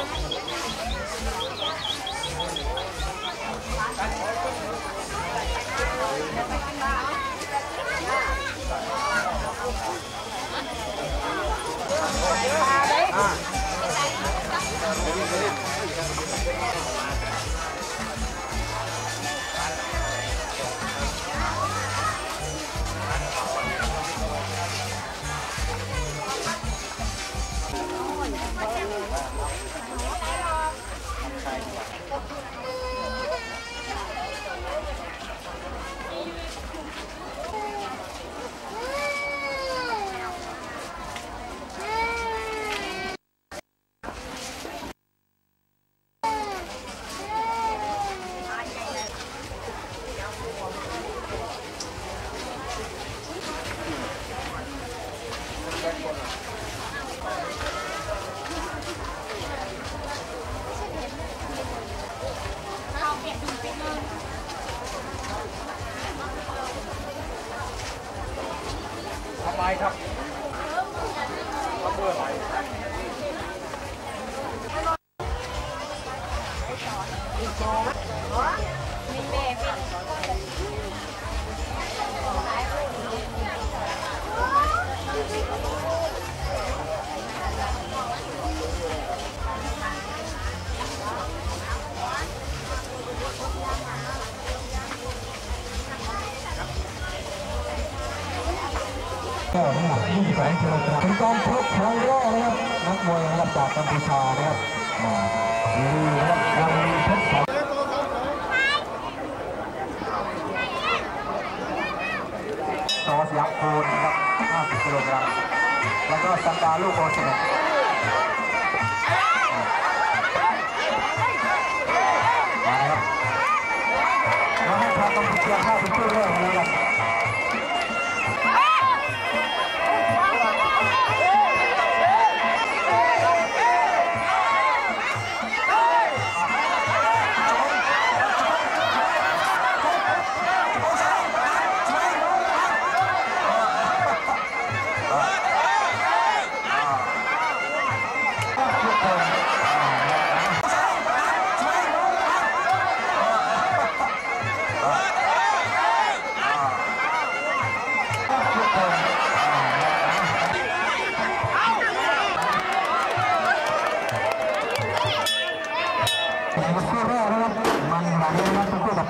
ทำ ครับเพื่ออะไก็น้ำหนัก22กิโลกรัมเป็นการชกครั้งแรกนะครับนักมวยระดับจากกัมพูชานะครับอ่านี่นะครับวันนี้เพชรสองซอสยักษ์โคนนะครับ50กิโลกรัมแล้วก็สังกาลูกโอสิเนมาครับเราให้ทางกัมพูชาเข้าเป็นคู่แรกแล้วกันเ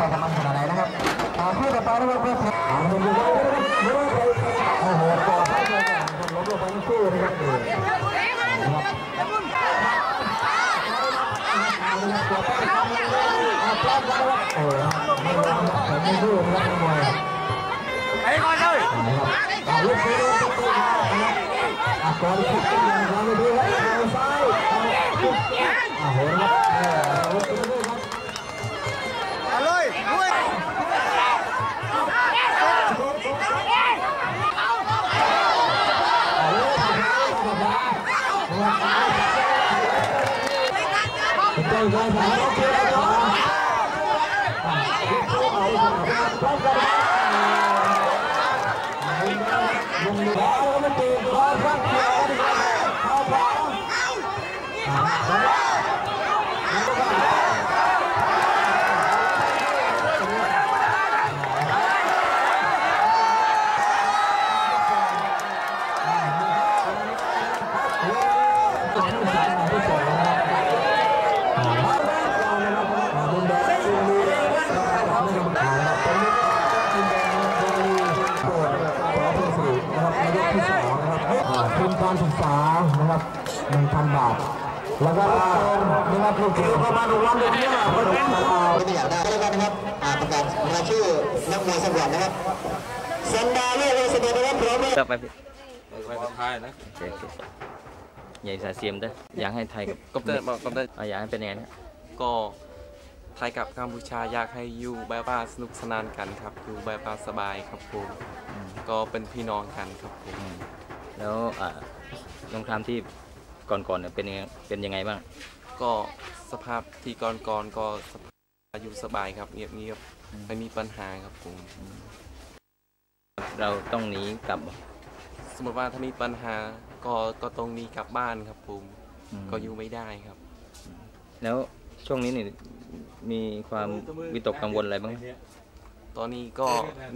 ไปจะมันขนาดไหนนะครับอ่าคู่ต่อไปนะครับเพื่อนๆเอาลงดูนะครับโอ้โหก่อนล้มลงไปทั้งคู่นะครับนี่โอ้ยไม่ร้อนแต่ไม่รู้นะครับมวยไอ้ก่อนเลยเอาลูกไปเลยนะครับอะก่อนที่จะเราไปดูครับเอาซ้ายอะโหนะครับเออลูกไปเลยครับ เอาเลยด้วย ทุน การศึกษานะครับหนึ่งพันบาท แล้วก็นะครับลูกคือประมาณวันเดียวเนี่ยคนเป็นเอาไม่อยากได้ก็แล้วกันนะครับอ่าประกาศรายชื่อนักมวยสำรวจนะครับสันดาเลือกเลยเสนอนะครับพร้อมไหมต่อไปพี่ไปสุดท้ายนะโอเคโอเคใหญ่สายเสียมเด้ออยากให้ไทยกับก็ได้บอกก็ได้เอาอยากให้เป็นยังไงนะก็ไทยกับกัมพูชาอยากให้อยู่แบบว่าสนุกสนานกันครับอยู่แบบว่าสบายครับผมก็เป็นพี่น้องกันครับผมอืมแล้ว อ่าสงครามที่ก่อนๆเนี่ยเป็นยังไงเป็นยังไงบ้างก็สภาพที่ก่อนๆก็สภาพอยู่สบายครับเงียบๆไม่มีปัญหาครับผมเราต้องหนีกลับบ่สมมติว่าถ้ามีปัญหาก็ก็ตรงนี้กลับบ้านครับผมอืมก็อยู่ไม่ได้ครับอแล้วช่วงนี้นี่มีความวิตกกังวลอะไรบ้างไหมตอนนี้ก็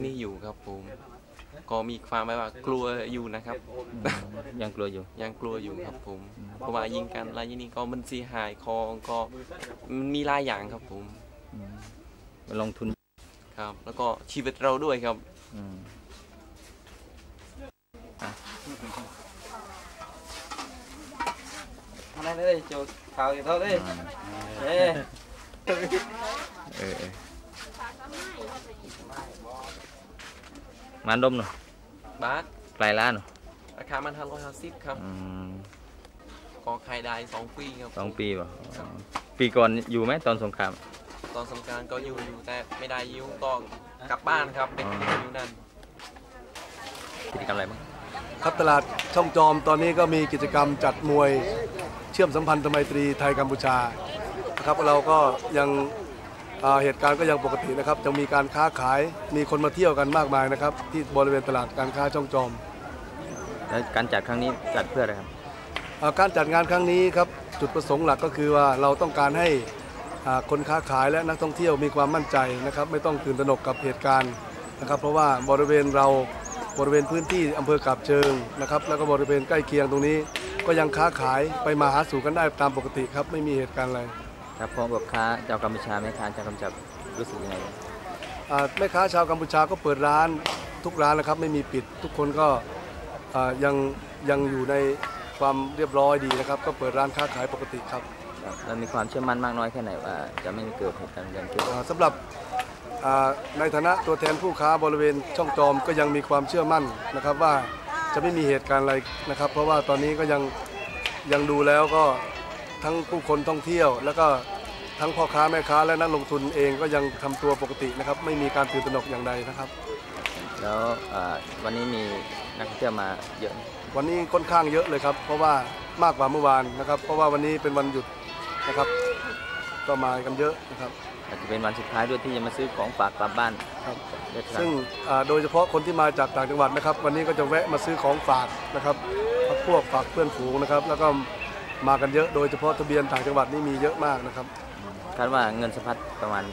นี่อยู่ครับผม ก็มีความแบบว่ากลัวอยู่นะครับ ยังกลัวอยู่ ยังกลัวอยู่ครับผม เพราะว่ายิงกันอะไรอย่างนี้ก็มันเสียหายของก็มันมีหลายอย่างครับผมลงทุนครับ แล้วก็ชีวิตเราด้วยครับอืมอะไรเลยโจข่าวอย่างเท่าเลยเอ้ยเออเออ มันดมหน่อยบาทไกลล้านหน่อยราคามันห้าร้อยห้าสิบครับอืมก็ขายได้สองปีครับสองปีป่ะอ๋อปีก่อนอยู่ไหมตอนสงคราม ตอนสงกรารก็อยู่อยู่แต่ไม่ได้อยู่ก็กลับบ้านครับเป็นอ๋ออยู่นั่นกิจกรรมอะไรบ้างครับตลาดช่องจอมตอนนี้ก็มีกิจกรรมจัดมวยเชื่อมสัมพันธไมตรีไทยกัมพูชานะครับเราก็ยังอ่า เหตุการณ์ก็ยังปกตินะครับจะมีการค้าขายมีคนมาเที่ยวกันมากมายนะครับ ที่บริเวณตลาดการค้าช่องจอมแล้วการจัดครั้งนี้จัดเพื่ออะไรครับอ่าการจัดงานครั้งนี้ครับจุดประสงค์หลักก็คือว่าเราต้องการให้อ่าคนค้าขายและนักท่องเที่ยวมีความมั่นใจนะครับไม่ต้องตื่นตระหนกกับเหตุการณ์นะครับ เพราะว่าบริเวณเราบริเวณพื้นที่อำเภอกาบเชิงนะครับ แล้วก็บริเวณใกล้เคียงตรงนี้ ก็ยังค้าขายไปมาหาสู่กันได้ตามปกติครับไม่มีเหตุการณ์อะไร ครับพร้อมกับค้าเจ้ากัมพูชาแม่ค้าเจ้ากัมพูชารู้สึกยังไงบ้างอ่าแม่ค้าชาวกัมพูชาก็เปิดร้านทุกร้านนะครับไม่มีปิดทุกคนก็อ่ายังยังอยู่ในความเรียบร้อยดีนะครับ ก็เปิดร้านค้าขายปกติครับครับแล้วมีความเชื่อมั่นมากน้อยแค่ไหนว่าจะไม่เกิดเหตุการณ์แบบนี้ขึ้นอ่าสำหรับอ่าในฐานะตัวแทนผู้ค้าบริเวณช่องจอมก็ยังมีความเชื่อมั่นนะครับว่าจะไม่มีเหตุการณ์อะไรนะครับ เพราะว่าตอนนี้ก็ยังยังดูแล้วก็ ทั้งผู้คนท่องเที่ยว แล้วก็ทั้งพ่อค้าแม่ค้าและนักลงทุนเองก็ยังทำตัวปกตินะครับ ไม่มีการตื่นตระหนกอย่างใดนะครับ แล้วอ่าวันนี้มีนักท่องเที่ยวมาเยอะไหมวันนี้ค่อนข้างเยอะเลยครับ เพราะว่ามากกว่าเมื่อวานนะครับ เพราะว่าวันนี้เป็นวันหยุดนะครับ ก็มากันเยอะนะครับอาจจะเป็นวันสุดท้ายด้วยที่จะมาซื้อของฝากกลับบ้านครับได้ทานซึ่งอ่าโดยเฉพาะคนที่มาจากต่างจังหวัดนะครับ วันนี้ก็จะแวะมาซื้อของฝากนะครับพักพวกฝากเพื่อนฝูงนะครับ แล้วก็ มากันเยอะโดยเฉพาะทะเบียนต่างจังหวัดนี่มีเยอะมากนะครับ คาดว่าเงินสะพัดประมาณ